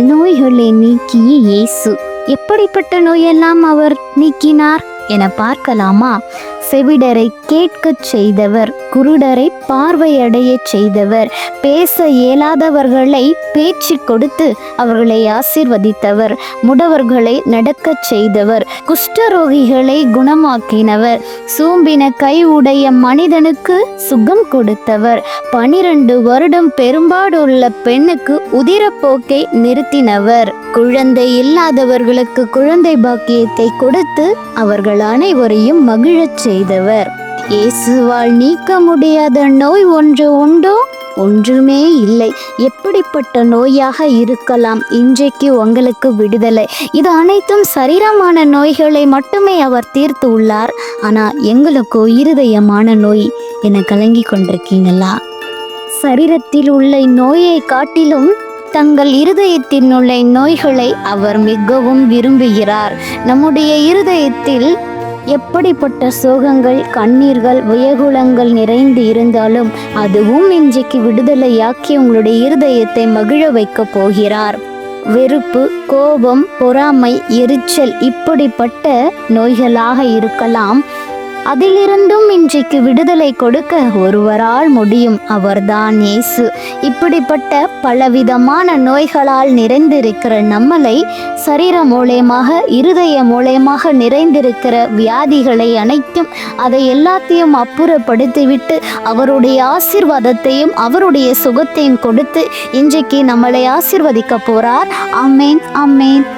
நோய்களை நீக்கிய இயேசு. எப்படிப்பட்ட நோயெல்லாம் அவர் நீக்கினார்? என பார்க்கலாமா? செவிடரை கேட்கச் செய்தவர் குருடரை பார்வையடையச் செய்தவர் பேச இயலாதவர்களை பேச்சு கொடுத்து அவர்களை ஆசீர்வதித்தவர் முடவர்களை நடக்கச் செய்தவர் குஷ்டரோகிகளை குணமாக்கினவர் சூம்பின கை உடைய மனிதனுக்கு சுகம் கொடுத்தவர் பனிரெண்டு வருடம் பெரும்பாடுள்ள பெண்ணுக்கு உதிரப்போக்கை நிறுத்தினவர். குழந்தை இல்லாதவர்களுக்கு குழந்தை பாக்கியத்தை கொடுத்து அவர்கள் அனைவரையும் மகிழச் செய்தவர். இயேசுவால் நீக்க முடியாத நோய் ஒன்று உண்டோ? ஒன்றுமே இல்லை. எப்படிப்பட்ட நோயாக இருக்கலாம்? இன்றைக்கு உங்களுக்கு விடுதலை. இது அனைத்தும் சரீரமான நோய்களை மட்டுமே அவர் தீர்த்து உள்ளார். ஆனால் எங்களுக்கோ இருதயமான நோய். என கலங்கி கொண்டிருக்கீங்களா? சரீரத்தில் உள்ள நோயை காட்டிலும் தங்கள் இருதயத்தின் உள்ள நோய்களை அவர் மிகவும் விரும்புகிறார். நம்முடைய இருதயத்தில் எப்படிப்பட்ட சோகங்கள் கண்ணீர்கள் வியகுலங்கள் நிறைந்து இருந்தாலும் அதுவும் இன்றைக்கு விடுதலையாக்கி உங்களுடைய இருதயத்தை மகிழ வைக்கப் போகிறார். வெறுப்பு கோபம் பொறாமை எரிச்சல் இப்படிப்பட்ட நோய்களாக இருக்கலாம். அதிலிருந்தும் இன்றைக்கு விடுதலை கொடுக்க ஒருவரால் முடியும் அவர்தான் இயேசு. இப்படிப்பட்ட பலவிதமான நோய்களால் நிறைந்திருக்கிற நம்மளை சரீரம் மூலயமாக இருதய மூலயமாக நிறைந்திருக்கிற வியாதிகளை அனைத்தும் அதை எல்லாத்தையும் அப்புறப்படுத்திவிட்டு அவருடைய ஆசீர்வாதத்தையும் அவருடைய சுகத்தையும் கொடுத்து இன்றைக்கு நம்மளை ஆசிர்வதிக்க போறார். Amen amen